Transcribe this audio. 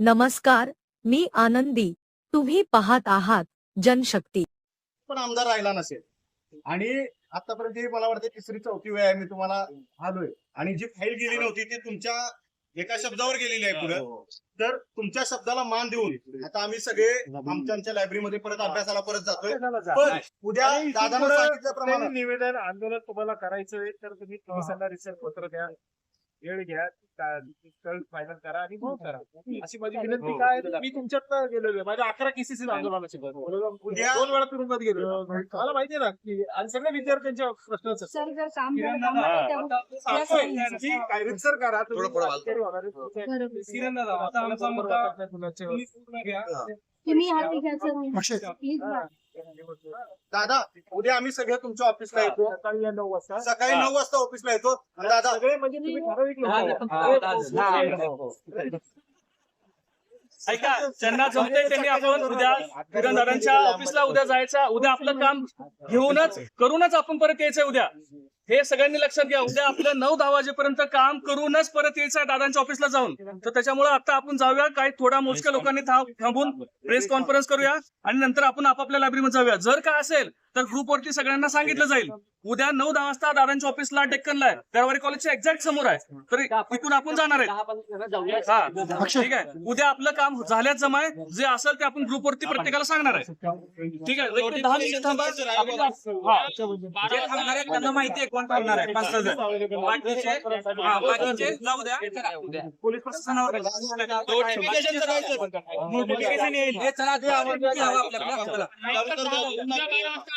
नमस्कार मी आनंदी. तुम्ही पाहत आहात जनशक्ती. पण आमदार राहिला नसेल. आणि आतापर्यंत ही मला वाटतं तिसरी चौथी वेळ आहे मी तुम्हाला आलोय. आणि जी फाईल गेली नव्हती ती तुमच्या एका शब्दावर गेलेली आहे पुढे. तर तुमच्या शब्दाला मान देऊन आता आम्ही सगळे आमच्या आमच्या लायब्ररीमध्ये परत अभ्यासाला परत जातोय. पण उद्या दादानं सांगितल्याप्रमाणे. निवेदन आंदोलन तुम्हाला करायचं आहे तर तुम्ही पोलिसांना रिसर्च पत्र द्या. वेळ घ्या फायनल करा आणि मग करा. अशी माझी विनंती हो. काय आहे? मी तुमच्यात गेलेलो आहे. माझ्या अकरा केसेस आंदोलनाचे उद्या- दोन वेळा तुरुंगात गेलो मला माहिती आहे ना की आणि सगळ्या विद्यार्थ्यांच्या प्रश्नाचं. काय करा तुम्ही पूर्ण घ्या. तुम्ही हात घ्यायचं प्लीज बा. दादा उद्या आम्ही सगळे तुमच्या ऑफिसला येतो. सकाळी नऊ वाजता. सकाळी नऊ वाजता ऑफिसला येतो. दादा. सगळे म्हणजे तुम्ही ठराविक लोक ऐका ज्यांना जमते त्यांनी आपण उद्या किरणदारांच्या ऑफिसला उद्या जायचं उद्या आपलं काम घेऊनच करूनच आपण परत यायचं उद्या. हे सगळ्यांनी लक्षात घ्या. उद्या आपलं नऊ दहा वाजेपर्यंत काम करूनच परत यायचं आहे दादांच्या ऑफिसला जाऊन. तर त्याच्यामुळे आता आपण जाऊया काही थोड्या मोजक्या लोकांनी थांब- थांबून प्रेस कॉन्फरन्स करूया आणि नंतर आपण आपापल्या लायब्ररीमध्ये जाऊया. जर का असेल तर ग्रुपवरती सगळ्यांना सांगितलं जाईल. उद्या नऊ दहा वाजता दादांच्या ऑफिसला डेक्कनला आहे. त्यावारी कॉलेजच्या एक्झॅक्ट समोर आहे. तर तिथून आपण जाणार आहे. हा. ठीक आहे. उद्या आपलं काम झाल्याच जमाय. जे असेल ते आपण ग्रुपवरती प्रत्येकाला सांगणार आहे. ठीक आहे. दहा मिनिटं थांबा. हा. त्यांना माहिती आहे कोण थांबणार आहे. पाच. बाकीचे हा, जाऊ द्या. पोलीस प्रशासनावर येईल. हे आपल्याला.